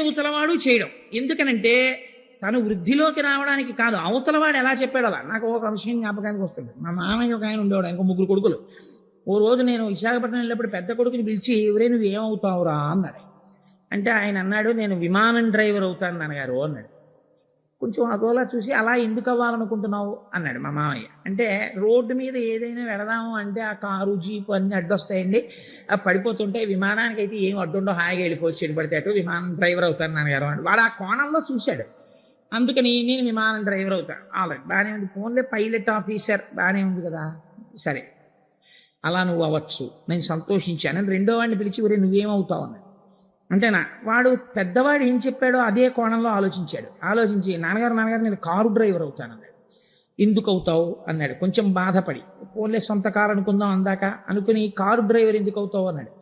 అవతలవాడు చేయడం. ఎందుకనంటే తను వృద్ధిలోకి రావడానికి కాదు అవతలవాడు ఎలా చెప్పాడు అలా. నాకు ఒక విషయం జ్ఞాపకానికి వస్తుంది. మా మామయ్య ఒక ఆయన ఉండేవాడు ఇంకో ముగ్గురు కొడుకులు. ఓ రోజు నేను విశాఖపట్నం వెళ్ళినప్పుడు పెద్ద కొడుకుని పిలిచి ఎవరే నువ్వు ఏమవుతావురా అన్నాడు. అంటే ఆయన అన్నాడు నేను విమానం డ్రైవర్ అవుతాను నాన్నగారు అన్నాడు. కొంచెం అదోలా చూసి అలా ఎందుకు అవ్వాలనుకుంటున్నావు? అన్నాడు మా మామయ్య. అంటే రోడ్డు మీద ఏదైనా వెళదాము అంటే ఆ కారు జీపు అన్ని అడ్డొస్తాయండి. ఆ పడిపోతుంటే విమానానికి అయితే ఏం అడ్డుండో హాయిగా వెళ్ళిపోవచ్చు. చెడు పడితే అటు విమానం డ్రైవర్ అవుతాను నాన్నగారు అంటే వాడు ఆ కోణంలో చూశాడు. అందుకని నేను విమానం డ్రైవర్ అవుతాను ఆల్రెడీ బాగానే ఉంది. ఫోన్లే పైలట్ ఆఫీసర్. బాగానే ఉంది కదా. సరే. అలా నువ్వు అవ్వచ్చు. నేను సంతోషించాను. రెండో వాడిని పిలిచి ఒరే నువ్వేమవుతావు? అన్నాడు. అంతేనా? వాడు పెద్దవాడు ఏం చెప్పాడో అదే కోణంలో ఆలోచించాడు. ఆలోచించి నాన్నగారు నాన్నగారు నేను కారు డ్రైవర్ అవుతాను అన్నాడు. ఎందుకు అవుతావు? అన్నాడు. కొంచెం బాధపడి పోలే సొంత కారు అనుకుందాం అందాక అనుకుని కారు డ్రైవర్ ఎందుకు అవుతావు? అన్నాడు.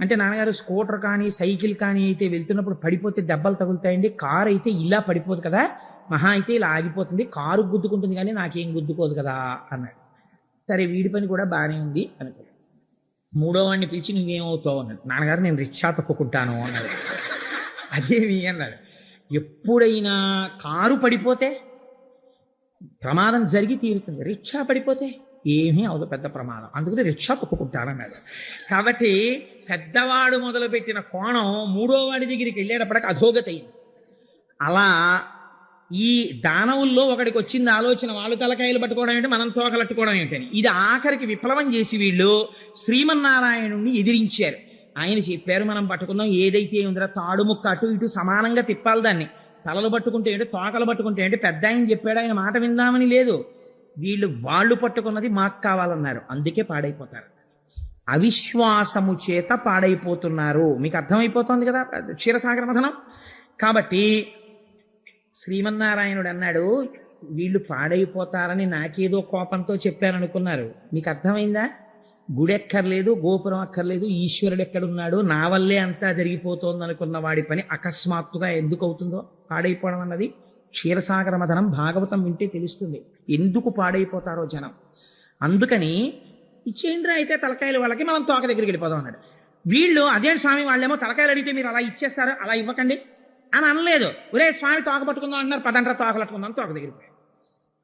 అంటే నాన్నగారు స్కూటర్ కానీ సైకిల్ కానీ అయితే వెళ్తున్నప్పుడు పడిపోతే దెబ్బలు తగులుతాయండి. కారు అయితే ఇలా పడిపోదు కదా. మహా అయితే ఇలా ఆగిపోతుంది. కారు గుద్దుకుంటుంది కానీ నాకేం గుద్దుకోదు కదా అన్నాడు. సరే వీడి పని కూడా బాగానే ఉంది అనుకో మూడో వాడిని పిలిచి నువ్వేమవుతావు అన్నాడు. నాన్నగారు నేను రిక్షా తప్పుకుంటాను అన్నాడు. అదేమి అన్నాడు. ఎప్పుడైనా కారు పడిపోతే ప్రమాదం జరిగి తీరుతుంది. రిక్షా పడిపోతే ఏమీ అవదు పెద్ద ప్రమాదం. అందుకని రిక్షా తప్పుకుంటానన్నాడు కాబట్టి పెద్దవాడు మొదలుపెట్టిన కోణం మూడో వాడి దగ్గరికి వెళ్ళేటప్పటికి అధోగతి అయింది. అలా ఈ దానవుల్లో ఒకడికి వచ్చింది ఆలోచన వాళ్ళు తలకాయలు పట్టుకోవడం ఏంటి మనం తోకలట్టుకోవడం ఏంటని ఇది ఆఖరికి విప్లవం చేసి వీళ్ళు శ్రీమన్నారాయణుణ్ణి ఎదిరించారు. ఆయన చెప్పారు మనం పట్టుకుందాం ఏదైతే ఉందిరా తాడు ముక్క అటు ఇటు సమానంగా తిప్పాలి దాన్ని. తలలు పట్టుకుంటే ఏంటి తోకలు పట్టుకుంటే ఏంటి పెద్ద ఆయన చెప్పాడు ఆయన మాట విందామని లేదు. వీళ్ళు వాళ్ళు పట్టుకున్నది మాకు కావాలన్నారు అందుకే పాడైపోతారు. అవిశ్వాసము చేత పాడైపోతున్నారు. మీకు అర్థమైపోతుంది కదా క్షీరసాగర మథనం కాబట్టి శ్రీమన్నారాయణుడు అన్నాడు వీళ్ళు పాడైపోతారని నాకేదో కోపంతో చెప్పారనుకున్నారు. మీకు అర్థమైందా? గుడి ఎక్కర్లేదు గోపురం అక్కర్లేదు ఈశ్వరుడు ఎక్కడున్నాడు నా వల్లే అంతా జరిగిపోతోంది అనుకున్న వాడి పని అకస్మాత్తుగా ఎందుకు అవుతుందో పాడైపోవడం అన్నది క్షీరసాగర మథనం భాగవతం వింటే తెలుస్తుంది. ఎందుకు పాడైపోతారో జనం. అందుకని ఇచ్చేయండి అయితే తలకాయలు వాళ్ళకి మనం తోక దగ్గరికి వెళ్ళిపోదాం అన్నాడు. వీళ్ళు అదే స్వామి వాళ్ళేమో తలకాయలు అడిగితే మీరు అలా ఇచ్చేస్తారు? అలా ఇవ్వకండి. అని అనలేదు. ఒరే స్వామి తోక పట్టుకుందాం అంటున్నారు పదండ్ర తోక పట్టుకుందాం తోక దగ్గరికి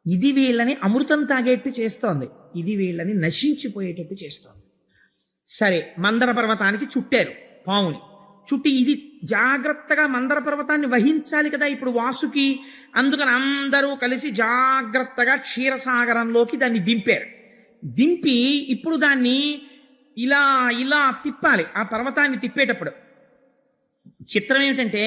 ఇది వీళ్ళని అమృతం తాగేట్టు చేస్తోంది. ఇది వీళ్ళని నశించిపోయేటట్టు చేస్తోంది. సరే మందర పర్వతానికి చుట్టారు పావుని చుట్టి ఇది జాగ్రత్తగా మందర పర్వతాన్ని వహించాలి కదా ఇప్పుడు వాసుకి. అందుకని అందరూ కలిసి జాగ్రత్తగా క్షీరసాగరంలోకి దాన్ని దింపారు. దింపి ఇప్పుడు దాన్ని ఇలా ఇలా తిప్పాలి. ఆ పర్వతాన్ని తిప్పేటప్పుడు చిత్రం ఏమిటంటే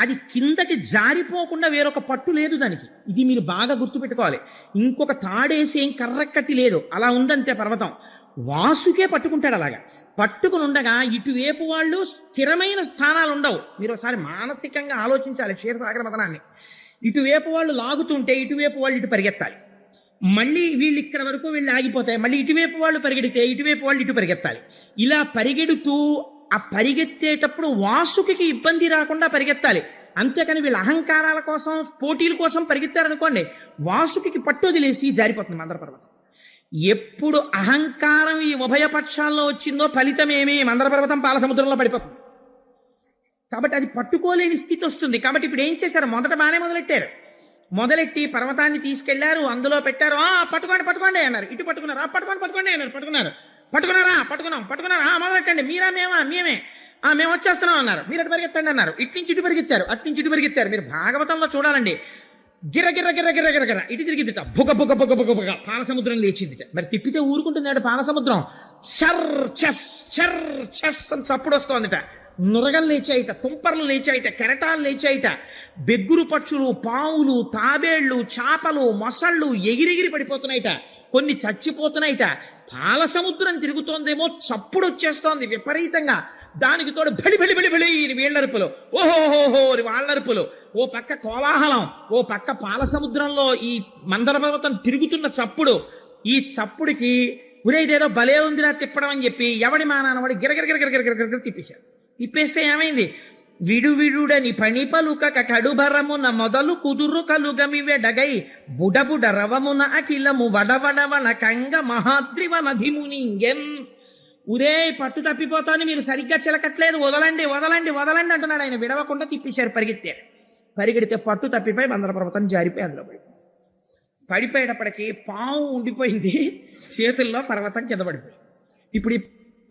అది కిందకి జారిపోకుండా వేరొక పట్టు లేదు దానికి. ఇది మీరు బాగా గుర్తుపెట్టుకోవాలి. ఇంకొక తాడేసి ఏం కర్రకట్టి లేదు. అలా ఉందంతే పర్వతం. వాసుకే పట్టుకుంటాడు అలాగా. పట్టుకుని ఉండగా ఇటువైపు వాళ్ళు స్థిరమైన స్థానాలు ఉండవు. మీరు ఒకసారి మానసికంగా ఆలోచించాలి క్షీరసాగర మదనాన్ని ఇటువైపు వాళ్ళు లాగుతుంటే ఇటువైపు వాళ్ళు ఇటు పరిగెత్తాలి. మళ్ళీ వీళ్ళు ఇక్కడ వరకు వీళ్ళు ఆగిపోతాయి. మళ్ళీ ఇటువైపు వాళ్ళు పరిగెడితే ఇటువైపు వాళ్ళు ఇటు పరిగెత్తాలి. ఇలా పరిగెడుతూ ఆ పరిగెత్తేటప్పుడు వాసుకి ఇబ్బంది రాకుండా పరిగెత్తాలి. అంతేకాని వీళ్ళ అహంకారాల కోసం పోటీల కోసం పరిగెత్తారనుకోండి వాసుకి పట్టు వదిలేసి జారిపోతుంది మందర పర్వతం ఎప్పుడు అహంకారం ఈ ఉభయ పక్షాల్లో వచ్చిందో ఫలితం ఏమి మందర పర్వతం పాల సముద్రంలో పడిపోతుంది. కాబట్టి అది పట్టుకోలేని స్థితి వస్తుంది. కాబట్టి ఇప్పుడు ఏం చేశారు? మొదట బాగానే మొదలెట్టారు. మొదలెట్టి పర్వతాన్ని తీసుకెళ్ళారు అందులో పెట్టారు ఆ పట్టుకోండి పట్టుకోండి అన్నారు. ఇటు పట్టుకున్నారు ఆ పట్టుకోండి పట్టుకోండి అన్నారు పట్టుకున్నారు. పట్టుకున్నారా? పట్టుకున్నాం. పట్టుకున్నారా? మొదలెట్టండి మీరా మేమా? మేమే. ఆ మేము వచ్చేస్తున్నాం అన్నారు. మీరు అటు పరిగెత్తండి అన్నారు. ఇటు నుంచి ఇటు పరిగెత్తారు. అటు నుంచి ఇటు పరిగెత్తారు. మీరు భాగవతంలో చూడాలండి. గిర గిర గిర గిర గిర గిర ఇటు తిరిగిద్దిట బుగ బుగ బుగ బుగ బుగ పాలసముద్రం లేచిందిట. మరి తిప్పితే ఊరుకుంటున్నాడు పాలసముద్రం? చర్ చెస్ చర్ చెస్ అని చప్పుడు వస్తోందిట. నురగలు లేచాయిట తుంపర్లు లేచాయిట కెరటాలు లేచాయిట. బెగ్గురు పక్షులు పావులు తాబేళ్ళు చాపలు మొసళ్ళు ఎగిరెగిరి పడిపోతున్నాయిట. కొన్ని చచ్చిపోతున్నాయిట. పాల సముద్రం తిరుగుతోందేమో చప్పుడు వచ్చేస్తోంది విపరీతంగా. దానికి తోడు బలి బలి బలి బలి అని వీళ్ళరుపులు. ఓహోహోహో వాళ్ళరుపులు. ఓ పక్క కోలాహలం ఓ పక్క పాల సముద్రంలో ఈ మందర పర్వతం తిరుగుతున్న చప్పుడు. ఈ చప్పుడికి ఉరేదేదో భలే ఉందిరా తిప్పడం అని చెప్పి ఎవడి మానానవాడు గిరగిర గిరగిర తిప్పేశారు తిప్పేస్తే ఏమైంది? విడు విడుడని కడుభరమున మొదలు కుదురు కలుగమి వెడగై బుడబుడ రవమున అఖిలము వడవడవన కంగ మహాద్రివనధిమునింగెం ఉరే పట్టు తప్పిపోతాను మీరు సరిగ్గా చిలకట్లేదు. వదలండి వదలండి వదలండి అంటున్నాడు ఆయన. విడవకుండా తిప్పేశారు పరిగెత్తే. పరిగెడితే పట్టు తప్పిపోయి బందర పర్వతం జారిపోయి అందులో పడి పడిపోయేటప్పటికి పాము ఉండిపోయింది. చేతుల్లో పర్వతం కింద పడిపోయి ఇప్పుడు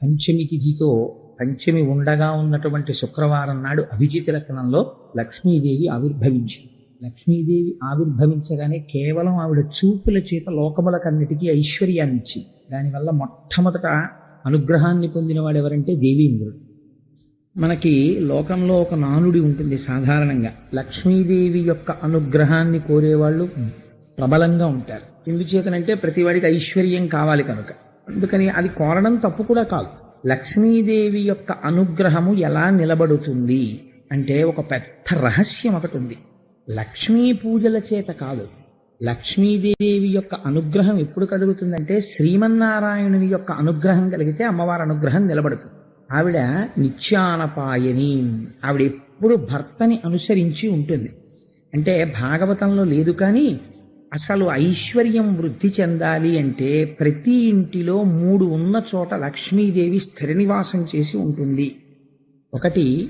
పంచమి తిథితో పంచమి ఉండగా ఉన్నటువంటి శుక్రవారం నాడు అభిజిత లగ్నంలో లక్ష్మీదేవి ఆవిర్భవించింది లక్ష్మీదేవి ఆవిర్భవించగానే కేవలం ఆవిడ చూపుల చేత లోకములకన్నిటికీ ఐశ్వర్యాన్ని ఇచ్చింది దానివల్ల మొట్టమొదట అనుగ్రహాన్ని పొందినవాడు ఎవరంటే దేవీంద్రుడు. మనకి లోకంలో ఒక నానుడి ఉంటుంది సాధారణంగా. లక్ష్మీదేవి యొక్క అనుగ్రహాన్ని కోరేవాళ్ళు ప్రబలంగా ఉంటారు. ఎందుచేతనంటే ప్రతివాడికి ఐశ్వర్యం కావాలి కనుక. అందుకని అది కోరడం తప్పు కూడా కాదు. లక్ష్మీదేవి యొక్క అనుగ్రహము ఎలా నిలబడుతుంది అంటే ఒక పెద్ద రహస్యం ఒకటి ఉంది. లక్ష్మీ పూజల చేత కాదు. లక్ష్మీదేవి యొక్క అనుగ్రహం ఎప్పుడు కలుగుతుందంటే శ్రీమన్నారాయణుని యొక్క అనుగ్రహం కలిగితే అమ్మవారి అనుగ్రహం నిలబడుతుంది. ఆవిడ నిత్యానపాయని ఆవిడ ఎప్పుడు భర్తని అనుసరించి ఉంటుంది. అంటే భాగవతంలో లేదు కానీ అసలు ఐశ్వర్యం వృద్ధి చెందాలి అంటే ప్రతి ఇంటిలో మూడు ఉన్న చోట లక్ష్మీదేవి స్థిర నివాసం చేసి ఉంటుంది. ఒకటి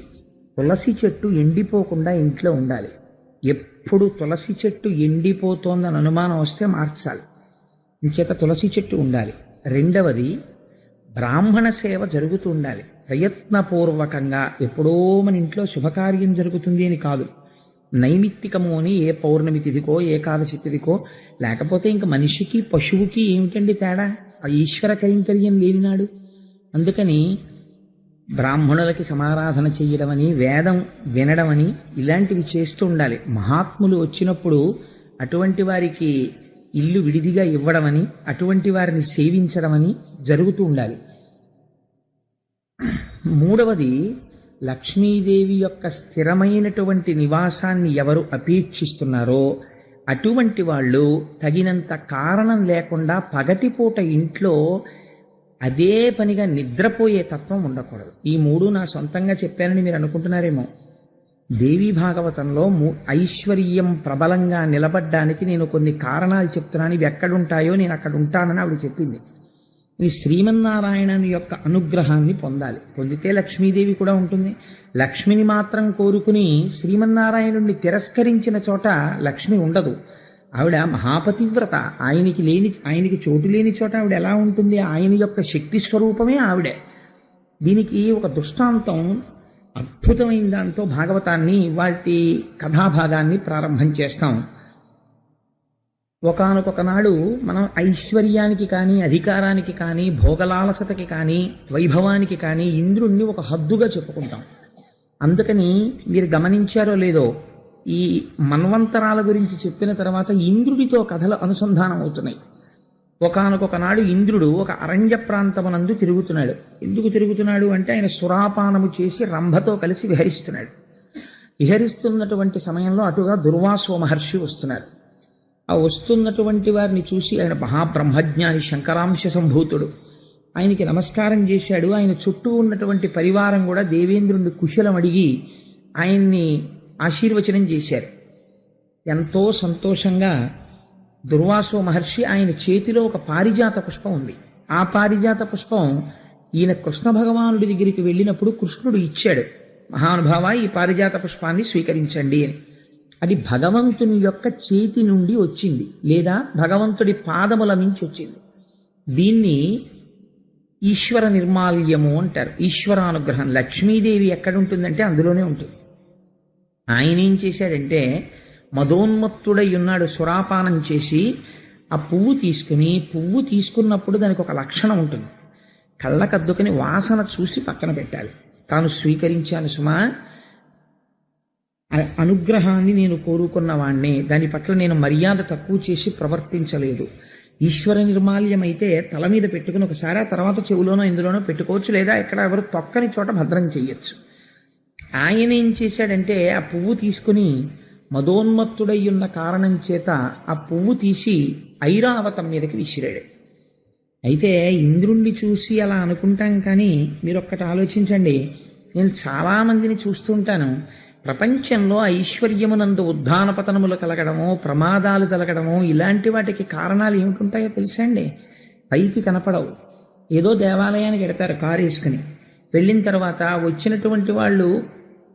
తులసి చెట్టు ఎండిపోకుండా ఇంట్లో ఉండాలి. ఎప్పుడు తులసి చెట్టు ఎండిపోతోందని అనుమానం వస్తే మార్చాలి. ఇంచేత తులసి చెట్టు ఉండాలి. రెండవది బ్రాహ్మణ సేవ జరుగుతూ ఉండాలి. ప్రయత్నపూర్వకంగా ఎప్పుడో మన ఇంట్లో శుభకార్యం జరుగుతుంది అని కాదు. నైమిత్తికము అని ఏ పౌర్ణమి తిథికో ఏకాదశి తిథికో లేకపోతే ఇంక మనిషికి పశువుకి ఏమిటండి తేడా? ఆ ఈశ్వర కైంకర్యం లేనినాడు అందుకని బ్రాహ్మణులకి సమారాధన చేయడమని వేదం వినడమని ఇలాంటివి చేస్తూ ఉండాలి. మహాత్ములు వచ్చినప్పుడు అటువంటి వారికి ఇల్లు విడిదిగా ఇవ్వడమని అటువంటి వారిని సేవించడమని జరుగుతూ ఉండాలి. మూడవది లక్ష్మీదేవి యొక్క స్థిరమైనటువంటి నివాసాన్ని ఎవరు అపేక్షిస్తున్నారో అటువంటి వాళ్ళు తగినంత కారణం లేకుండా పగటిపూట ఇంట్లో అదే పనిగా నిద్రపోయే తత్వం ఉండకూడదు. ఈ మూడు నా సొంతంగా చెప్పానని మీరు అనుకుంటున్నారేమో. దేవీ భాగవతంలో ఐశ్వర్యం ప్రబలంగా నిలబడ్డానికి నేను కొన్ని కారణాలు చెప్తున్నాను. ఇవి ఎక్కడుంటాయో నేను అక్కడ ఉంటానని ఆవిడ చెప్పింది. ఈ శ్రీమన్నారాయణుని యొక్క అనుగ్రహాన్ని పొందాలి. పొందితే లక్ష్మీదేవి కూడా ఉంటుంది. లక్ష్మిని మాత్రం కోరుకుని శ్రీమన్నారాయణుణ్ణి తిరస్కరించిన చోట లక్ష్మి ఉండదు. ఆవిడ మహాపతివ్రత. ఆయనకి లేని ఆయనకి చోటు లేని చోట ఆవిడ ఎలా ఉంటుంది? ఆయన యొక్క శక్తి స్వరూపమే ఆవిడే. దీనికి ఒక దృష్టాంతం అద్భుతమైన దాంతో భాగవతాన్ని వాటి కథాభాగాన్ని ప్రారంభం చేస్తాం. ఒకనొక నాడు మనం ఐశ్వర్యానికి కానీ అధికారానికి కానీ భోగలాలసతకి కానీ వైభవానికి కానీ ఇంద్రుణ్ణి ఒక హద్దుగా చెప్పుకుంటాం. అందుకని మీరు గమనించారో లేదో ఈ మన్వంతరాల గురించి చెప్పిన తర్వాత ఇంద్రుడితో కథలు అనుసంధానం అవుతున్నాయి. ఒకనొక నాడు ఇంద్రుడు ఒక అరణ్య ప్రాంతమునందు తిరుగుతున్నాడు. ఎందుకు తిరుగుతున్నాడు అంటే ఆయన సురాపానము చేసి రంభతో కలిసి విహరిస్తున్నాడు. విహరిస్తున్నటువంటి సమయంలో అటుగా దుర్వాసో మహర్షి వస్తున్నారు. ఆ వస్తున్నటువంటి వారిని చూసి ఆయన మహాబ్రహ్మజ్ఞాని శంకరాంశ సంభూతుడు. ఆయనకి నమస్కారం చేశాడు. ఆయన చుట్టూ ఉన్నటువంటి పరివారం కూడా దేవేంద్రుని కుశలం అడిగి ఆయన్ని ఆశీర్వచనం చేశారు. ఎంతో సంతోషంగా దుర్వాసో మహర్షి ఆయన చేతిలో ఒక పారిజాత పుష్పం ఉంది. ఆ పారిజాత పుష్పం ఈయన కృష్ణ భగవానుడి దగ్గరికి వెళ్ళినప్పుడు కృష్ణుడు ఇచ్చాడు. మహానుభావ ఈ పారిజాత పుష్పాన్ని స్వీకరించండి అని. అది భగవంతుని యొక్క చేతి నుండి వచ్చింది. లేదా భగవంతుడి పాదముల నుంచి వచ్చింది. దీన్ని ఈశ్వర నిర్మాల్యము అంటారు. ఈశ్వరానుగ్రహం. లక్ష్మీదేవి ఎక్కడుంటుందంటే అందులోనే ఉంటుంది. ఆయన ఏం చేశాడంటే మదోన్మత్తుడై ఉన్నాడు సురాపానం చేసి ఆ పువ్వు తీసుకుని పువ్వు తీసుకున్నప్పుడు దానికి ఒక లక్షణం ఉంటుంది. కళ్ళకద్దుకుని వాసన చూసి పక్కన పెట్టాలి. తాను స్వీకరించాను సుమా అనుగ్రహాన్ని నేను కోరుకున్న వాణ్ణి. దాని పట్ల నేను మర్యాద తక్కువ చేసి ప్రవర్తించలేదు. ఈశ్వర నిర్మాల్యమైతే అయితే తల మీద పెట్టుకుని ఒకసారి ఆ తర్వాత చెవులోనో ఇందులోనో పెట్టుకోవచ్చు లేదా ఇక్కడ ఎవరు తొక్కని చోట భద్రం చేయొచ్చు ఆయన ఏం చేశాడంటే ఆ పువ్వు తీసుకుని మదోన్మత్తుడై ఉన్న కారణం చేత ఆ పువ్వు తీసి ఐరావతం మీదకి విసిరాడు. అయితే ఇంద్రుణ్ణి చూసి అలా అనుకుంటాం కానీ మీరు ఒక్కటి ఆలోచించండి. నేను చాలామందిని చూస్తుంటాను ప్రపంచంలో ఐశ్వర్యమునందు ఉద్ధాన పతనములు కలగడము ప్రమాదాలు కలగడము ఇలాంటి వాటికి కారణాలు ఏమిటుంటాయో తెలుసా అండి పైకి కనపడవు. ఏదో దేవాలయానికి ఎడతారు కారు వేసుకుని వెళ్ళిన తర్వాత వచ్చినటువంటి వాళ్ళు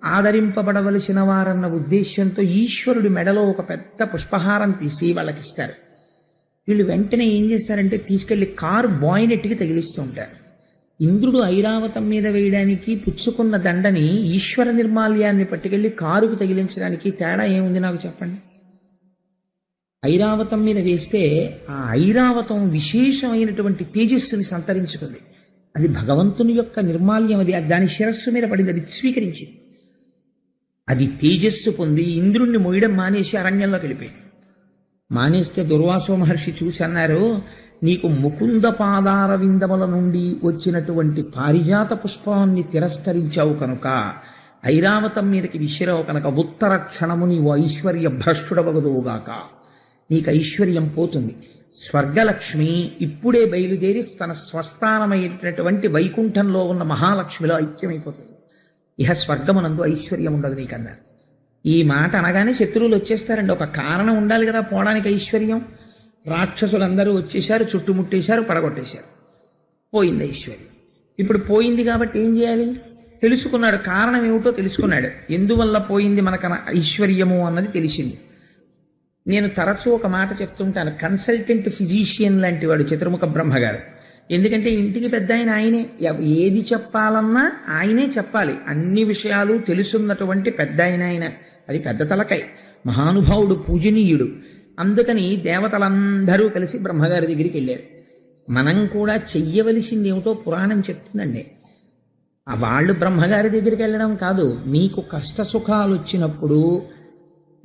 ఆదరింపబడవలసిన వారన్న ఉద్దేశ్యంతో ఈశ్వరుడి మెడలో ఒక పెద్ద పుష్పహారం తీసి వాళ్ళకి ఇస్తారు వీళ్ళు వెంటనే ఏం చేస్తారంటే తీసుకెళ్ళి కారు బాయినెట్కి తగిలిస్తూ ఉంటారు. ఇంద్రుడు ఐరావతం మీద వేయడానికి పుచ్చుకున్న దండని ఈశ్వర నిర్మాల్యాన్ని పట్టుకెళ్ళి కారుకు తగిలించడానికి తేడా ఏముంది నాకు చెప్పండి? ఐరావతం మీద వేస్తే ఆ ఐరావతం విశేషమైనటువంటి తేజస్సుని సంతరించుకుంది అది భగవంతుని యొక్క నిర్మాల్యం అది దాని శిరస్సు మీద పడింది. అది స్వీకరించింది. అది తేజస్సు పొంది ఇంద్రుణ్ణి మోయడం మానేసి అరణ్యంలోకి వెళ్ళిపోయింది. మానేస్తే దుర్వాసో మహర్షి చూసి అన్నారు నీకు ముకుంద పాదార విందముల నుండి వచ్చినటువంటి పారిజాత పుష్పాన్ని తిరస్కరించావు కనుక ఐరావతం మీదకి విసిరావు కనుక ఉత్తర క్షణము నీవు ఐశ్వర్య భ్రష్టుడవగదువుగాక. నీకు ఐశ్వర్యం పోతుంది. స్వర్గలక్ష్మి ఇప్పుడే బయలుదేరి తన స్వస్థానమైనటువంటి వైకుంఠంలో ఉన్న మహాలక్ష్మిలో ఐక్యమైపోతుంది. ఇహ స్వర్గమునందు ఐశ్వర్యం ఉండదు నీకన్నారు ఈ మాట అనగానే శత్రువులు వచ్చేస్తారండి. ఒక కారణం ఉండాలి కదా పోవడానికి ఐశ్వర్యం. రాక్షసులందరూ వచ్చేసారు చుట్టుముట్టేశారు పడగొట్టేశారు. పోయింది ఐశ్వర్యం. ఇప్పుడు పోయింది కాబట్టి ఏం చేయాలి? తెలుసుకున్నాడు. కారణం ఏమిటో తెలుసుకున్నాడు. ఎందువల్ల పోయింది మనకన ఐశ్వర్యము అన్నది తెలిసింది. నేను తరచూ ఒక మాట చెప్తుంటాను. కన్సల్టెంట్ ఫిజీషియన్ లాంటి వాడు చతుర్ముఖ బ్రహ్మగారు ఎందుకంటే ఇంటికి పెద్ద ఆయన ఆయనే. ఏది చెప్పాలన్నా ఆయనే చెప్పాలి. అన్ని విషయాలు తెలుసున్నటువంటి పెద్ద ఆయన ఆయన. అది పెద్ద తలకై. మహానుభావుడు పూజనీయుడు. అందుకని దేవతలందరూ కలిసి బ్రహ్మగారి దగ్గరికి వెళ్ళారు. మనం కూడా చెయ్యవలసింది ఏమిటో పురాణం చెప్తుందండి. ఆ వాళ్ళు బ్రహ్మగారి దగ్గరికి వెళ్ళడం కాదు నీకు కష్ట సుఖాలు వచ్చినప్పుడు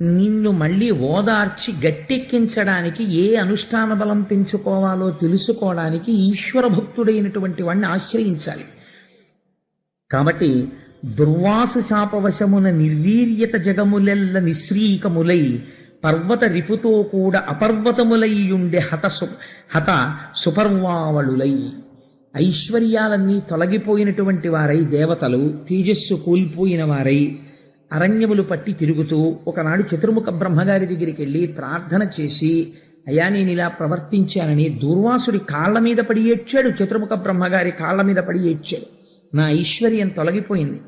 నిన్ను మళ్ళీ ఓదార్చి గట్టెక్కించడానికి ఏ అనుష్ఠాన బలం పెంచుకోవాలో తెలుసుకోవడానికి ఈశ్వర భక్తుడైనటువంటి వాడిని ఆశ్రయించాలి. కాబట్టి దుర్వాసు శాపవశమున నిర్వీర్యత జగములెల్ల నిశ్రీకములై పర్వత రిపుతో కూడా అపర్వతములయ్యుండే హత సు హత సుపర్వావళులై. ఐశ్వర్యాలన్నీ తొలగిపోయినటువంటి వారై దేవతలు తేజస్సు కోల్పోయిన వారై అరణ్యములు పట్టి తిరుగుతూ ఒకనాడు చతుర్ముఖ బ్రహ్మగారి దగ్గరికి వెళ్ళి ప్రార్థన చేసి అయా నేను ఇలా ప్రవర్తించానని దూర్వాసుడి కాళ్ళ మీద పడి ఏడ్చాడు చతుర్ముఖ బ్రహ్మగారి కాళ్ళ మీద పడి ఏడ్చాడు. నా ఐశ్వర్యం తొలగిపోయింది.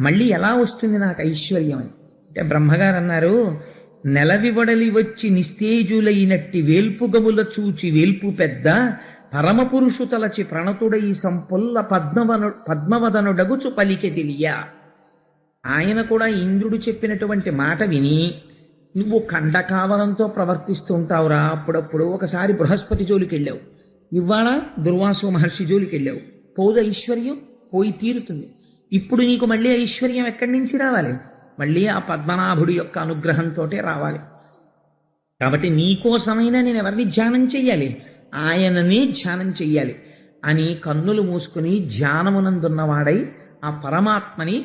మళ్ళీ ఎలా వస్తుంది నాకు ఐశ్వర్యం అని? అంటే బ్రహ్మగారు అన్నారు నెలవివడలి వచ్చి నిస్తేజులైనట్టి వేల్పుగముల చూచి వేల్పు పెద్ద పరమపురుషు తలచి ప్రణతుడై సంపుల్ల పద్మవను పద్మవదనుడగుచు పలికె తెలియ. ఆయన కూడా ఇంద్రుడు చెప్పినటువంటి మాట విని నువ్వు ఖండకావలంతో ప్రవర్తిస్తుంటావురా. అప్పుడప్పుడు ఒకసారి బృహస్పతి జోలికి వెళ్ళావు ఇవాళ దుర్వాసు మహర్షి జోలికి వెళ్ళావు పోదు ఐశ్వర్యం పోయి తీరుతుంది. ఇప్పుడు నీకు మళ్ళీ ఐశ్వర్యం ఎక్కడి నుంచి రావాలి? మళ్ళీ ఆ పద్మనాభుడి యొక్క అనుగ్రహంతో రావాలి. కాబట్టి నీకోసమైనా నేను ఎవరిని ధ్యానం చెయ్యాలి? ఆయననే ధ్యానం చెయ్యాలి. అని కన్నులు మూసుకుని ధ్యానమునందున్నవాడై ఆ పరమాత్మని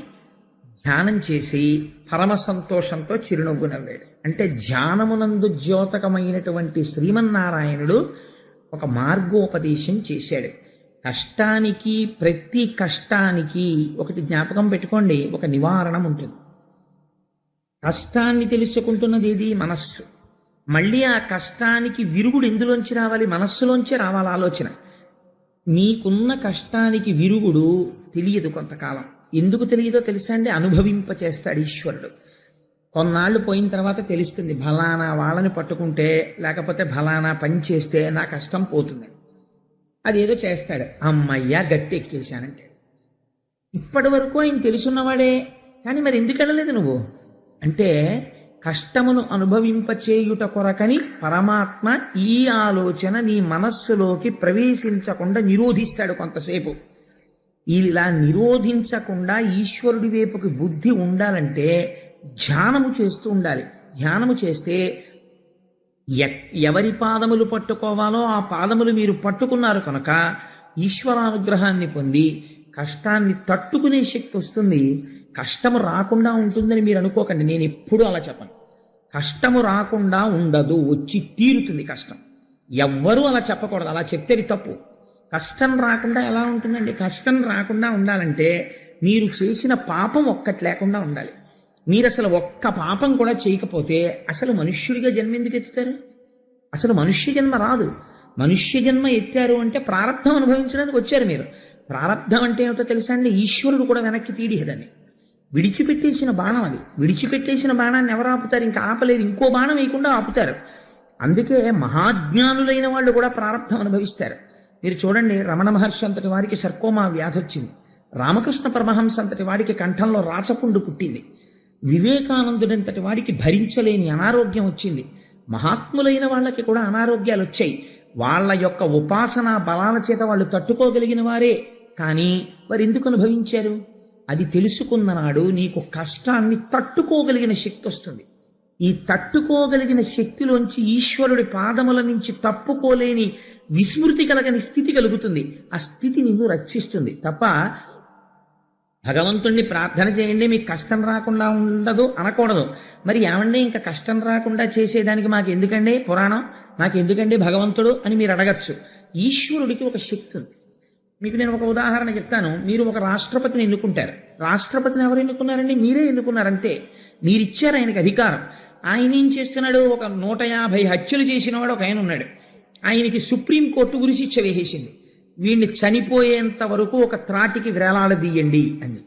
ధ్యానం చేసి పరమ సంతోషంతో చిరునవ్వు నవ్వాడు. అంటే ధ్యానమునందు ద్యోతకమైనటువంటి శ్రీమన్నారాయణుడు ఒక మార్గోపదేశం చేశాడు. కష్టానికి ప్రతి కష్టానికి ఒకటి జ్ఞాపకం పెట్టుకోండి. ఒక నివారణం ఉంటుంది. కష్టాన్ని తెలుసుకుంటున్నది ఏది మనస్సు. మళ్ళీ ఆ కష్టానికి విరుగుడు ఎందులోంచి రావాలి? మనస్సులోంచే రావాలి ఆలోచన. నీకున్న కష్టానికి విరుగుడు తెలియదు కొంతకాలం. ఎందుకు తెలియదో తెలుసా అండి? అనుభవింప చేస్తాడు ఈశ్వరుడు. కొన్నాళ్ళు పోయిన తర్వాత తెలుస్తుంది ఫలానా వాళ్ళని పట్టుకుంటే లేకపోతే ఫలానా పని చేస్తే నా కష్టం పోతుంది. అదేదో చేస్తాడు. అమ్మయ్యా గట్టి ఎక్కేశానంటే. ఇప్పటి వరకు ఆయన తెలుసున్నవాడే. కానీ మరి ఎందుకు వెళ్ళలేదు నువ్వు? అంటే కష్టమును అనుభవింపచేయుట కొరకని పరమాత్మ ఈ ఆలోచన నీ మనస్సులోకి ప్రవేశించకుండా నిరోధిస్తాడు కొంతసేపు. ఇలా నిరోధించకుండా ఈశ్వరుడి వైపుకి బుద్ధి ఉండాలంటే ధ్యానము చేస్తూ ఉండాలి. ధ్యానము చేస్తే ఎ- ఎవరి పాదములు పట్టుకోవాలో ఆ పాదములు మీరు పట్టుకున్నారు కనుక ఈశ్వరానుగ్రహాన్ని పొంది కష్టాన్ని తట్టుకునే శక్తి వస్తుంది. కష్టం రాకుండా ఉంటుందని మీరు అనుకోకండి నేను ఎప్పుడూ అలా చెప్పను. కష్టము రాకుండా ఉండదు వచ్చి తీరుతుంది కష్టం. ఎవ్వరూ అలా చెప్పకూడదు అలా చెప్తే తప్పు. కష్టం రాకుండా ఎలా ఉంటుందండి? కష్టం రాకుండా ఉండాలంటే మీరు చేసిన పాపం ఒక్కటి లేకుండా ఉండాలి. మీరు అసలు ఒక్క పాపం కూడా చేయకపోతే అసలు మనుష్యుడిగా జన్మ ఎందుకు ఎత్తుతారు? అసలు మనుష్య జన్మ రాదు. మనుష్య జన్మ ఎత్తారు అంటే ప్రారంధం అనుభవించడానికి వచ్చారు మీరు. ప్రారంధం అంటే ఏమిటో తెలుసా అండి? ఈశ్వరుడు కూడా వెనక్కి తీడిహదని విడిచిపెట్టేసిన బాణం అది. విడిచిపెట్టేసిన బాణాన్ని ఎవరు ఆపుతారు? ఇంకా ఆపలేరు ఇంకో బాణం వేయకుండా ఆపుతారు. అందుకే మహాజ్ఞానులైన వాళ్ళు కూడా ప్రారంభం అనుభవిస్తారు. మీరు చూడండి రమణ మహర్షి అంతటి వారికి సర్కోమా వ్యాధి వచ్చింది. రామకృష్ణ పరమహంస అంతటి వాడికి కంఠంలో రాచపుండు పుట్టింది. వివేకానందుడంతటి వాడికి భరించలేని అనారోగ్యం వచ్చింది. మహాత్ములైన వాళ్ళకి కూడా అనారోగ్యాలు వచ్చాయి. వాళ్ళ యొక్క ఉపాసన బలాల చేత వాళ్ళు తట్టుకోగలిగిన వారే. కానీ వారు ఎందుకు అనుభవించారు? అది తెలుసుకున్న నాడు నీకు కష్టాన్ని తట్టుకోగలిగిన శక్తి వస్తుంది. ఈ తట్టుకోగలిగిన శక్తిలోంచి ఈశ్వరుడి పాదముల నుంచి తప్పుకోలేని విస్మృతి కలగని స్థితి కలుగుతుంది. ఆ స్థితి నిన్ను రక్షిస్తుంది. తప్ప భగవంతుణ్ణి ప్రార్థన చేయండి మీకు కష్టం రాకుండా ఉండదు అనకూడదు. మరి ఏమండి ఇంకా కష్టం రాకుండా చేసేదానికి మాకు ఎందుకండి పురాణం? నాకు ఎందుకండి భగవంతుడు అని మీరు అడగచ్చు. ఈశ్వరుడికి ఒక శక్తి ఉంది. మీకు నేను ఒక ఉదాహరణ చెప్తాను. మీరు ఒక రాష్ట్రపతిని ఎన్నుకుంటారు. రాష్ట్రపతిని ఎవరు ఎన్నుకున్నారండి? మీరే ఎన్నుకున్నారంటే మీరిచ్చారు ఆయనకి అధికారం. ఆయన ఏం చేస్తున్నాడు? ఒక నూట యాభై హత్యలు చేసినవాడు ఒక ఆయన ఉన్నాడు. ఆయనకి సుప్రీంకోర్టు గురి శిక్ష వేసేసింది. వీడిని చనిపోయేంత వరకు ఒక త్రాటికి వేలాడదీయండి అని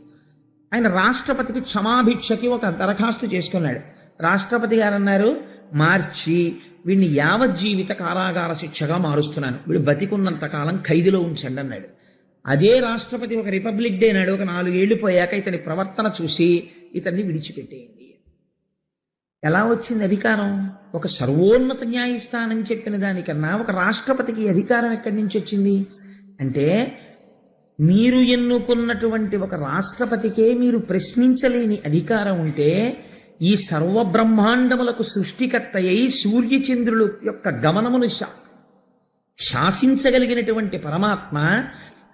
ఆయన రాష్ట్రపతికి క్షమాభిక్షకి ఒక దరఖాస్తు చేసుకున్నాడు. రాష్ట్రపతి గారు అన్నారు మార్చి వీడిని యావజ్జీవిత కారాగార శిక్షగా మారుస్తున్నాను. వీడు బతికున్నంత కాలం ఖైదులో ఉంచండి అన్నాడు. అదే రాష్ట్రపతి ఒక రిపబ్లిక్ డే నాడు ఒక నాలుగేళ్ళు పోయాక ఇతని ప్రవర్తన చూసి ఇతన్ని విడిచిపెట్టేయండి. ఎలా వచ్చింది అధికారం? ఒక సర్వోన్నత న్యాయస్థానం చెప్పిన దానికన్నా ఒక రాష్ట్రపతికి అధికారం ఎక్కడి నుంచి వచ్చింది? అంటే మీరు ఎన్నుకున్నటువంటి ఒక రాష్ట్రపతికే మీరు ప్రశ్నించలేని అధికారం ఉంటే ఈ సర్వబ్రహ్మాండములకు సృష్టికర్త అయి సూర్యచంద్రులు యొక్క గమనమును శా- శాసించగలిగినటువంటి పరమాత్మ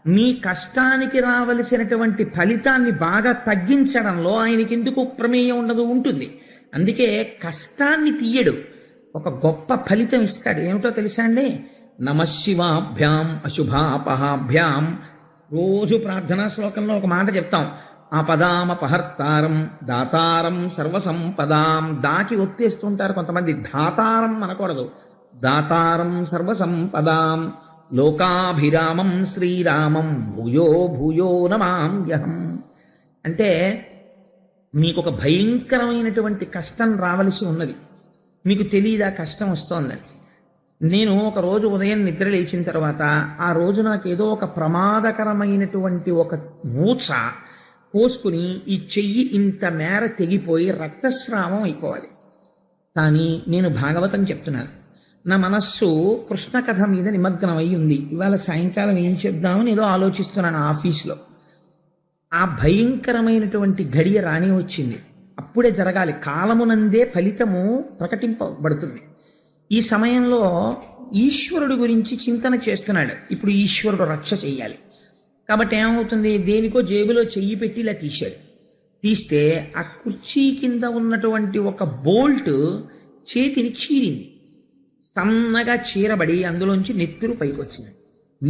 మీ కష్టానికి రావలసినటువంటి ఫలితాన్ని బాగా తగ్గించడంలో ఆయనకి ఎందుకు ప్రమేయం ఉండదు ఉంటుంది. అందుకే కష్టాన్ని తీయడు. ఒక గొప్ప ఫలితం ఇస్తాడు. ఏమిటో తెలుసా అండి? నమశివాభ్యాం అశుభాపహాభ్యాం. రోజు ప్రార్థనా శ్లోకంలో ఒక మాట చెప్తాం. ఆపదామపహర్తారం దాతారం సర్వసంపదాం. దాకి ఒత్తేస్తుంటారు కొంతమంది. దాతారం అనకూడదు. దాతారం సర్వసంపదాం. లోకాభిరామం శ్రీరామం భూయో భూయో నమామ్యహం అంటే మీకు ఒక భయంకరమైనటువంటి కష్టం రావలసి ఉన్నది. మీకు తెలియదా కష్టం వస్తోందని. నేను ఒక రోజు ఉదయం నిద్ర లేచిన తర్వాత ఆ రోజు నాకు ఏదో ఒక ప్రమాదకరమైనటువంటి ఒక మూచ పోసుకుని ఈ చెయ్యి ఇంత మేర తెగిపోయి రక్తస్రావం అయిపోవాలి. కానీ నేను భాగవతం చెప్తున్నాను. నా మనస్సు కృష్ణ కథ మీద నిమగ్నమై ఉంది. ఇవాళ సాయంకాలం ఏం చెప్దామని ఏదో ఆలోచిస్తున్నాను ఆఫీస్లో. ఆ భయంకరమైనటువంటి గడియ రాని వచ్చింది. అప్పుడే జరగాలి. కాలమునందే ఫలితము ప్రకటింపబడుతుంది. ఈ సమయంలో ఈశ్వరుడు గురించి చింతన చేస్తున్నాడు. ఇప్పుడు ఈశ్వరుడు రక్ష చేయాలి. కాబట్టి ఏమవుతుంది? దేనికో జేబులో చెయ్యి పెట్టి ఇలా తీశాడు. తీస్తే ఆ కుర్చీ కింద ఉన్నటువంటి ఒక బోల్ట్ చేతిని చీరింది. సన్నగా చీరబడి అందులోంచి నెత్తురు పైకి వచ్చింది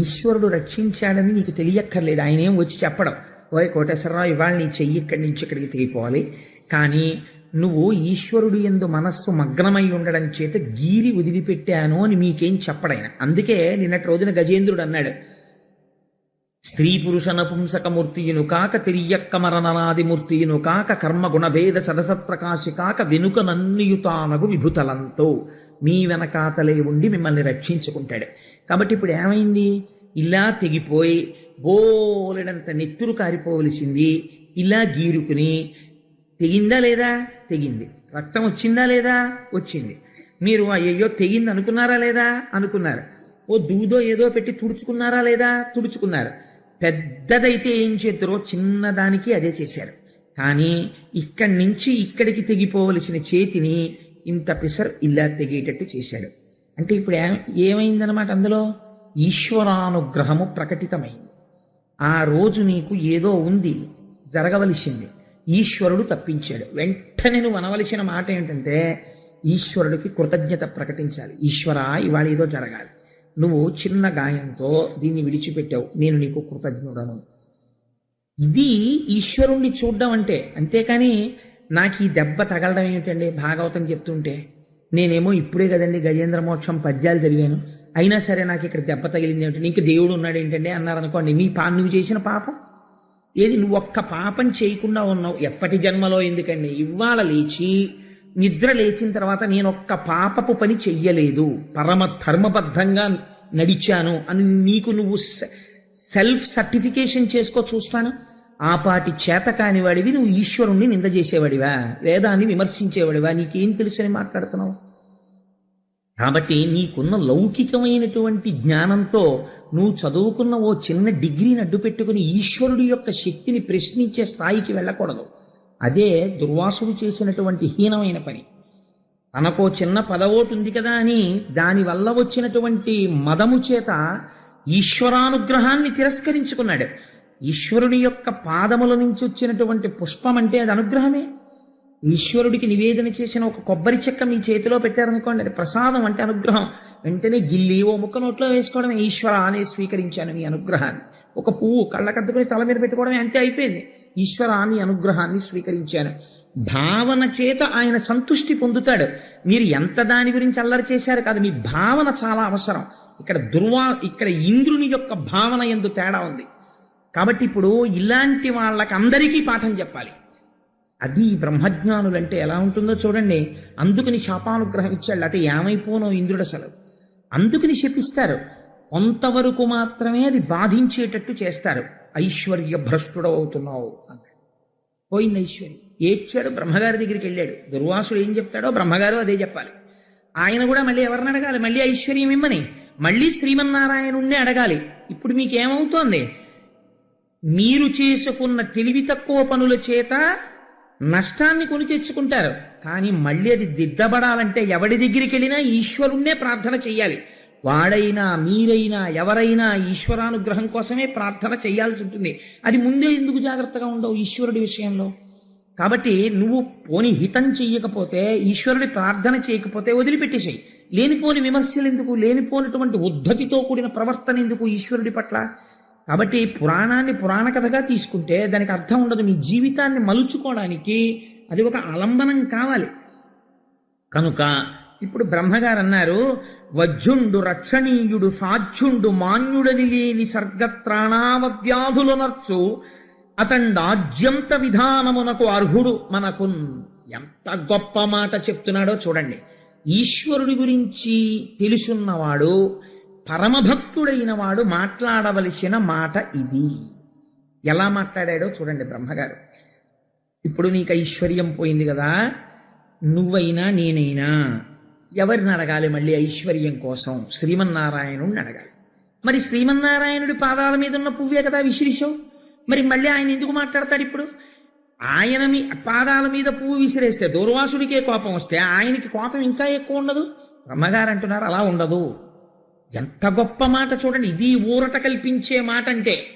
ఈశ్వరుడు రక్షించాడని నీకు తెలియక్కర్లేదు. ఆయన ఏం వచ్చి చెప్పడం? ఓయ్ కోటేశ్వరరావు ఇవాళ నీ చెయ్యి ఇక్కడి నుంచి ఇక్కడికి తెగిపోవాలి. కానీ నువ్వు ఈశ్వరుడు ఎందు మనస్సు మగ్నమై ఉండడం చేత గీరి వదిలిపెట్టాను అని మీకేం చెప్పడైన. అందుకే నిన్నటి రోజున గజేంద్రుడు అన్నాడు స్త్రీ పురుష నపుంసకమూర్తియును కాక తిరియక్క మరణనాదిమూర్తియును కాక కర్మ గుణభేద సరసప్రకాశి కాక వెనుక నన్నియుతానగు విభుతలంతో. మీ వెనకాతలే ఉండి మిమ్మల్ని రక్షించుకుంటాడు. కాబట్టి ఇప్పుడు ఏమైంది? ఇలా తెగిపోయి బోలెడంత నెత్తురు కారిపోవలసింది. ఇలా గీరుకుని తెగిందా లేదా? తెగింది. రక్తం వచ్చిందా లేదా? వచ్చింది. మీరు అయ్యో తెగింది అనుకున్నారా లేదా? అనుకున్నారు. ఓ దూదో ఏదో పెట్టి తుడుచుకున్నారా లేదా? తుడుచుకున్నారు. పెద్దదైతే ఏం చేద్దరో చిన్నదానికి అదే చేశారు. కానీ ఇక్కడి నుంచి ఇక్కడికి తెగిపోవలసిన చేతిని ఇంత పిసర్ ఇలా తెగేటట్టు చేశాడు. అంటే ఇప్పుడు ఏమైందనమాట అందులో? ఈశ్వరానుగ్రహము ప్రకటితమైంది. ఆ రోజు నీకు ఏదో ఉంది జరగవలసింది. ఈశ్వరుడు తప్పించాడు. వెంటనే నువ్వు అనవలసిన మాట ఏంటంటే ఈశ్వరుడికి కృతజ్ఞత ప్రకటించాలి. ఈశ్వర ఇవాళ ఏదో జరగాలి. నువ్వు చిన్న గాయంతో దీన్ని విడిచిపెట్టావు. నేను నీకు కృతజ్ఞుడను. ఇది ఈశ్వరుణ్ణి చూడడం అంటే అంతేకాని నాకు ఈ దెబ్బ తగలడం ఏమిటండి? భాగవతం చెప్తుంటే నేనేమో ఇప్పుడే కదండి గజేంద్ర మోక్షం పద్యాలు చదివాను. అయినా సరే నాకు ఇక్కడ దెబ్బ తగిలింది ఏమిటి? ఇంక దేవుడు ఉన్నాడు ఏంటండి అన్నారు అనుకోండి నీ పా నువ్వు చేసిన పాపం? ఏది నువ్వు ఒక్క పాపం చేయకుండా ఉన్నావు? ఎప్పటి జన్మలో ఎందుకండి? ఇవాళ లేచి నిద్ర లేచిన తర్వాత నేను ఒక్క పాపపు పని చెయ్యలేదు. పరమ ధర్మబద్ధంగా నడిచాను. అని నీకు నువ్వు సె- సెల్ఫ్ సర్టిఫికేషన్ చేసుకో చూస్తాను. ఆ పాటి చేత కానివాడివి నువ్వు ఈశ్వరుణ్ణి నింద చేసేవాడివా? వేదాన్ని విమర్శించేవాడివా? నీకేం తెలుసని మాట్లాడుతున్నావు? కాబట్టి నీకున్న లౌకికమైనటువంటి జ్ఞానంతో నువ్వు చదువుకున్న ఓ చిన్న డిగ్రీని అడ్డు పెట్టుకుని ఈశ్వరుడి యొక్క శక్తిని ప్రశ్నించే స్థాయికి వెళ్ళకూడదు. అదే దుర్వాసుడు చేసినటువంటి హీనమైన పని. తనకో చిన్న పదవోటు ఉంది కదా అని దానివల్ల వచ్చినటువంటి మదము చేత ఈశ్వరానుగ్రహాన్ని తిరస్కరించుకున్నాడు. ఈశ్వరుని యొక్క పాదముల నుంచి వచ్చినటువంటి పుష్పం అంటే అది అనుగ్రహమే. ఈశ్వరుడికి నివేదన చేసిన ఒక కొబ్బరి చెక్క మీ చేతిలో పెట్టారనుకోండి అది ప్రసాదం అంటే అనుగ్రహం. వెంటనే గిల్లి ఓ ముక్క నోట్లో వేసుకోవడమే. ఈశ్వర ఆనే స్వీకరించాను మీ అనుగ్రహాన్ని. ఒక పువ్వు కళ్ళకద్దుకుని తల మీద పెట్టుకోవడమే. అంతే అయిపోయింది. ఈశ్వర నీ అనుగ్రహాన్ని స్వీకరించాను. భావన చేత ఆయన సంతుష్టి పొందుతాడు. మీరు ఎంత దాని గురించి అల్లరి చేశారు కాదు మీ భావన చాలా అవసరం. ఇక్కడ దుర్వా ఇక్కడ ఇంద్రుని యొక్క భావన ఎందు తేడా ఉంది. కాబట్టి ఇప్పుడు ఇలాంటి వాళ్ళకి అందరికీ పాఠం చెప్పాలి. అది బ్రహ్మజ్ఞానులంటే ఎలా ఉంటుందో చూడండి. అందుకని శాపానుగ్రహం ఇచ్చాడు. అంటే ఏమైపోనో ఇంద్రుడు అసలు అందుకని శపిస్తారు. కొంతవరకు మాత్రమే అది బాధించేటట్టు చేస్తారు. ఐశ్వర్య భ్రష్టుడు అవుతున్నావు అన్నాడు పోయింది ఐశ్వర్యం. ఏడ్చాడు బ్రహ్మగారి దగ్గరికి వెళ్ళాడు. దుర్వాసుడు ఏం చెప్తాడో బ్రహ్మగారు అదే చెప్పాలి. ఆయన కూడా మళ్ళీ ఎవరిని అడగాలి? మళ్ళీ ఐశ్వర్యం ఇమ్మని. మళ్ళీ శ్రీమన్నారాయణుణ్ణి అడగాలి. ఇప్పుడు మీకేమవుతోంది? మీరు చేసుకున్న తెలివి తక్కువ పనుల చేత నష్టాన్ని కొని తెచ్చుకుంటారు. కానీ మళ్ళీ అది దిద్దబడాలంటే ఎవడి దగ్గరికి వెళ్ళినా ఈశ్వరుణ్ణే ప్రార్థన చెయ్యాలి. వాడైనా మీరైనా ఎవరైనా ఈశ్వరానుగ్రహం కోసమే ప్రార్థన చేయాల్సి ఉంటుంది. అది ముందే ఎందుకు జాగ్రత్తగా ఉండవు ఈశ్వరుడి విషయంలో? కాబట్టి నువ్వు పోని హితం చెయ్యకపోతే ఈశ్వరుడి ప్రార్థన చేయకపోతే వదిలిపెట్టేసేయి. లేనిపోని విమర్శలు ఎందుకు? లేనిపోనటువంటి ఉద్ధతితో కూడిన ప్రవర్తన ఎందుకు ఈశ్వరుడి పట్ల? కాబట్టి పురాణాన్ని పురాణ కథగా తీసుకుంటే దానికి అర్థం ఉండదు. మీ జీవితాన్ని మలుచుకోవడానికి అది ఒక ఆలంబనం కావాలి. కనుక ఇప్పుడు బ్రహ్మగారు అన్నారు వజ్జుండు రక్షణీయుడు సాధ్యుండు మాన్యుడని లేని సర్గత్రాణావవ్యాధులు నర్చు అతండాజ్యంత విధానమునకు అర్హుడు మనకు ఎంత గొప్ప మాట చెప్తున్నాడో చూడండి. ఈశ్వరుడి గురించి తెలుసున్నవాడు పరమభక్తుడైన వాడు మాట్లాడవలసిన మాట ఇది. ఎలా మాట్లాడాడో చూడండి బ్రహ్మగారు. ఇప్పుడు నీకు ఐశ్వర్యం పోయింది కదా. నువ్వైనా నేనైనా ఎవరిని అడగాలి మళ్ళీ ఐశ్వర్యం కోసం? శ్రీమన్నారాయణుడిని అడగాలి. మరి శ్రీమన్నారాయణుడి పాదాల మీద ఉన్న పువ్వే కదా విసిరిశావు మరి మళ్ళీ ఆయన ఎందుకు మాట్లాడతాడు ఇప్పుడు? ఆయన మీ పాదాల మీద పువ్వు విసిరేస్తే దూర్వాసుడికే కోపం వస్తే ఆయనకి కోపం ఇంకా ఎక్కువ ఉండదు? బ్రహ్మగారు అంటున్నారు అలా ఉండదు. ఎంత గొప్ప మాట చూడండి. ఇది ఊరట కల్పించే మాట అంటే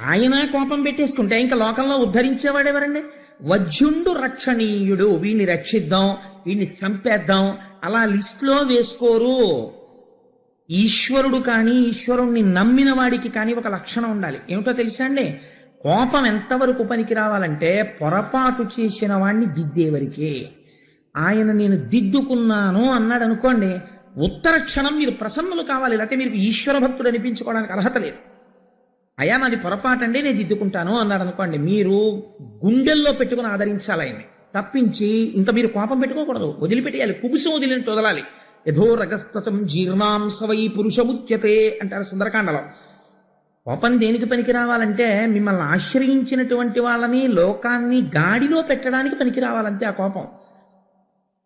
ఆయన కోపం పెట్టేసుకుంటే ఇంకా లోకంలో ఉద్ధరించేవాడు ఎవరండి? వజ్యుండు రక్షణీయుడు. వీడిని రక్షిద్దాం వీడిని చంపేద్దాం. అలా లిస్టులో వేసుకోరు. ఈశ్వరుడు కానీ ఈశ్వరుణ్ణి నమ్మిన వాడికి కానీ ఒక లక్షణం ఉండాలి. ఏమిటో తెలుసా అండి? కోపం ఎంతవరకు పనికి రావాలంటే పొరపాటు చేసిన వాడిని దిద్దేవరికే. ఆయన నేను దిద్దుకున్నాను అన్నాడు అనుకోండి ఉత్తర క్షణం మీరు ప్రసన్నులు కావాలి లేకపోతే మీరు ఈశ్వర భక్తుడు అనిపించుకోవడానికి అర్హత లేదు. అయా నాది పొరపాటండి నేను దిద్దుకుంటాను అన్నాడు అనుకోండి మీరు గుండెల్లో పెట్టుకుని ఆదరించాలి ఆయన్ని తప్పించి ఇంత మీరు కోపం పెట్టుకోకూడదు వదిలిపెట్టేయాలి కుబుసం వదిలినట్టు వదలాలి. యథో రగస్తతం జీర్ణాంశవై పురుషముచ్యతే అంటారు సుందరకాండలో. కోపం దేనికి పనికి రావాలంటే మిమ్మల్ని ఆశ్రయించినటువంటి వాళ్ళని లోకాన్ని గాడిలో పెట్టడానికి పనికి రావాలంతే ఆ కోపం.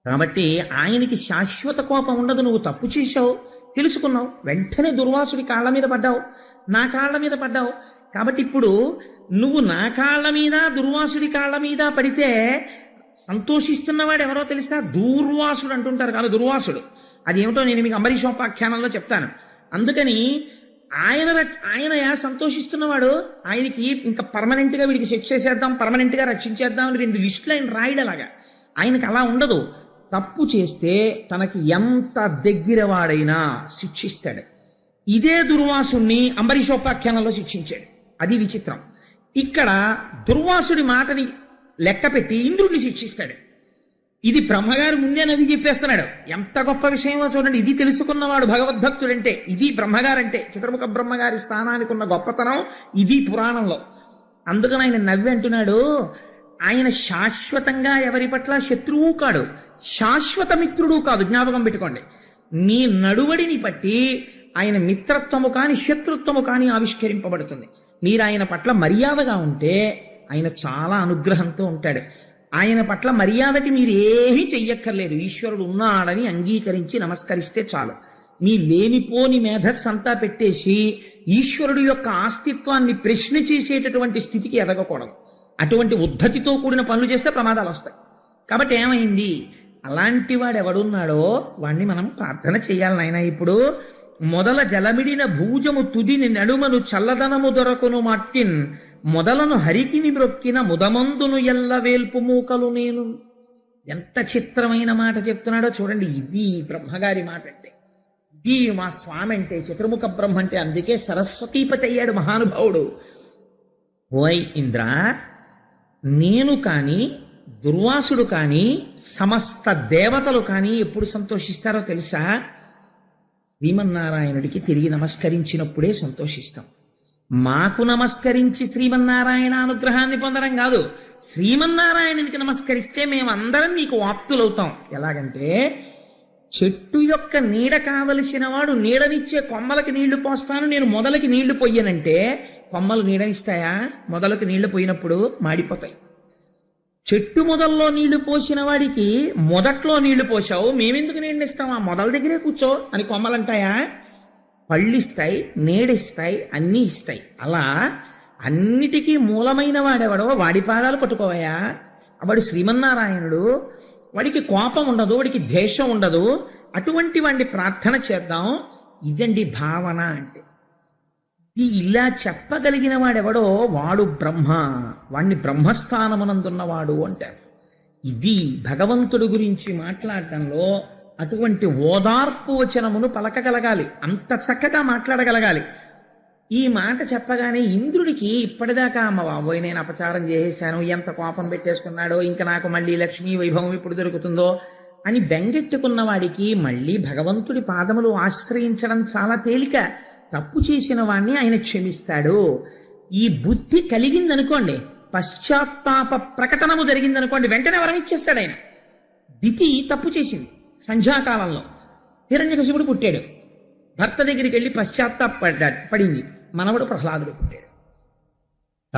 కాబట్టి ఆయనకి శాశ్వత కోపం ఉండదు. నువ్వు తప్పు చేశావు తెలుసుకున్నావు వెంటనే దుర్వాసుడి కాళ్ళ మీద పడ్డావు నా కాళ్ళ మీద పడ్డావు. కాబట్టి ఇప్పుడు నువ్వు నా కాళ్ళ మీద దుర్వాసుడి కాళ్ళ మీద పడితే సంతోషిస్తున్నవాడు ఎవరో తెలుసా? దూర్వాసుడు అంటుంటారు కాదు దుర్వాసుడు. అది ఏమిటో నేను మీకు అంబరీషోపాఖ్యానంలో చెప్తాను. అందుకని ఆయన ఆయన సంతోషిస్తున్నవాడు ఆయనకి ఇంకా పర్మనెంట్గా వీడికి శిక్ష చేసేద్దాం పర్మనెంట్గా రక్షించేద్దాం అని రెండు లిస్టులు ఆయన రాయడలాగా ఆయనకి అలా ఉండదు. తప్పు చేస్తే తనకి ఎంత దగ్గర వాడైనా శిక్షిస్తాడు. ఇదే దుర్వాసుణ్ణి అంబరీషోపాఖ్యానంలో శిక్షించాడు. అది విచిత్రం. ఇక్కడ దుర్వాసుడి మాటని లెక్క పెట్టి ఇంద్రుడిని శిక్షిస్తాడు. ఇది బ్రహ్మగారు ముందే నది చెప్పేస్తున్నాడు. ఎంత గొప్ప విషయమో చూడండి. ఇది తెలుసుకున్నవాడు భగవద్భక్తుడంటే ఇది బ్రహ్మగారంటే చిత్రముఖ బ్రహ్మగారి స్థానానికి ఉన్న గొప్పతనం ఇది పురాణంలో. అందుకని ఆయన నవ్వి అంటున్నాడు ఆయన శాశ్వతంగా ఎవరి పట్ల శత్రువు కాడు. శాశ్వత మిత్రుడు కాదు జ్ఞాపకం పెట్టుకోండి. నీ నడువడిని బట్టి ఆయన మిత్రత్వము కాని శత్రుత్వము కాని ఆవిష్కరింపబడుతుంది. మీరు ఆయన పట్ల మర్యాదగా ఉంటే ఆయన చాలా అనుగ్రహంతో ఉంటాడు. ఆయన పట్ల మర్యాదకి మీరు ఏమీ చెయ్యక్కర్లేదు. ఈశ్వరుడు ఉన్నాడని అంగీకరించి నమస్కరిస్తే చాలు. మీ లేనిపోని మేధస్ అంతా పెట్టేసి ఈశ్వరుడు యొక్క ఆస్తిత్వాన్ని ప్రశ్న చేసేటటువంటి స్థితికి ఎదగకూడదు. అటువంటి ఉద్ధతితో కూడిన పనులు చేస్తే ప్రమాదాలు వస్తాయి. కాబట్టి ఏమైంది? అలాంటి వాడు ఎవడున్నాడో వాణ్ణి మనం ప్రార్థన చేయాలి నాయన. ఇప్పుడు మొదల జలమిడిన భూజము తుదిని నడుమను చల్లదనము దొరకును మట్టిన్ మొదలను హరికిని మ్రొక్కిన ముదమందును ఎల్ల వేల్పు మూకలు నేను ఎంత చిత్రమైన మాట చెప్తున్నాడో చూడండి. ఇది బ్రహ్మగారి మాట అంటే ఇది మా స్వామి అంటే చతుర్ముఖ బ్రహ్మ అంటే అందుకే సరస్వతీపతి అయ్యాడు మహానుభావుడు. ఓయ్ ఇంద్ర నేను కానీ దుర్వాసుడు కానీ సమస్త దేవతలు కానీ ఎప్పుడు సంతోషిస్తారో తెలుసా? శ్రీమన్నారాయణుడికి తిరిగి నమస్కరించినప్పుడే సంతోషిస్తాం. మాకు నమస్కరించి శ్రీమన్నారాయణ అనుగ్రహాన్ని పొందడం కాదు. శ్రీమన్నారాయణునికి నమస్కరిస్తే మేమందరం నీకు వాప్తులవుతాం ఎలాగంటే చెట్టు యొక్క నీడ కావలసిన వాడు నీడనిచ్చే కొమ్మలకి నీళ్ళు పోస్తాను నేను మొదలకి నీళ్ళు పోయానంటే కొమ్మలు నీడనిస్తాయా? మొదలకు నీళ్ళు పోయినప్పుడు మాడిపోతాయి. చెట్టు మొదల్లో నీళ్ళు పోసిన వాడికి మొదట్లో నీళ్ళు పోసావు మేమెందుకు నీళ్ళు ఇస్తాం? ఆ మొదల దగ్గరే కూర్చో అని కొమ్మలంటాయా? పళ్ళిస్తాయి నీడిస్తాయి అన్నీ ఇస్తాయి. అలా అన్నిటికీ మూలమైన వాడెవడో వాడి పాదాలు పట్టుకోవయా వాడు శ్రీమన్నారాయణుడు. వాడికి కోపం ఉండదు వాడికి ద్వేషం ఉండదు. అటువంటి వాడిని ప్రార్థన చేద్దాం. ఇదండి భావన అంటే. ఈ ఇలా చెప్పగలిగిన వాడెవడో వాడు బ్రహ్మ. వాణ్ణి బ్రహ్మస్థానమునందున్నవాడు అంటారు ఇది భగవంతుడి గురించి మాట్లాడటంలో అటువంటి ఓదార్పు వచనమును పలకగలగాలి. అంత చక్కగా మాట్లాడగలగాలి. ఈ మాట చెప్పగానే ఇంద్రుడికి ఇప్పటిదాకా అమ్మ బాబోయ్ నేను అపచారం చేసేశాను. ఎంత కోపం పెట్టేసుకున్నాడో ఇంకా నాకు మళ్ళీ లక్ష్మీ వైభవం ఇప్పుడు దొరుకుతుందో అని బెంగెట్టుకున్న వాడికి మళ్ళీ భగవంతుడి పాదములు ఆశ్రయించడం చాలా తేలిక. తప్పు చేసిన వాణ్ణి ఆయన క్షమిస్తాడు. ఈ బుద్ధి కలిగిందనుకోండి పశ్చాత్తాప ప్రకటనము జరిగిందనుకోండి వెంటనే వరం ఇచ్చేస్తాడు ఆయన. దితి తప్పు చేసింది సంధ్యాకాలంలో. హిరణ్యకశిపుడు పుట్టాడు. భర్త దగ్గరికి వెళ్ళి పశ్చాత్తాపడ్డాడు పడింది. మనవడు ప్రహ్లాదుడు పుట్టాడు.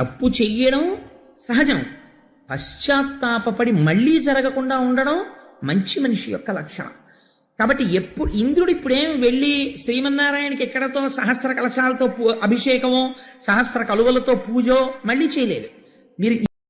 తప్పు చెయ్యడం సహజం. పశ్చాత్తాపడి మళ్ళీ జరగకుండా ఉండడం మంచి మనిషి యొక్క లక్షణం. కాబట్టి ఎప్పుడు ఇంద్రుడు ఇప్పుడేం వెళ్ళి శ్రీమన్నారాయణకి ఎక్కడతో సహస్ర కలశాలతో అభిషేకమో సహస్ర కలువలతో పూజో మళ్ళీ చేయలేదు. మీరు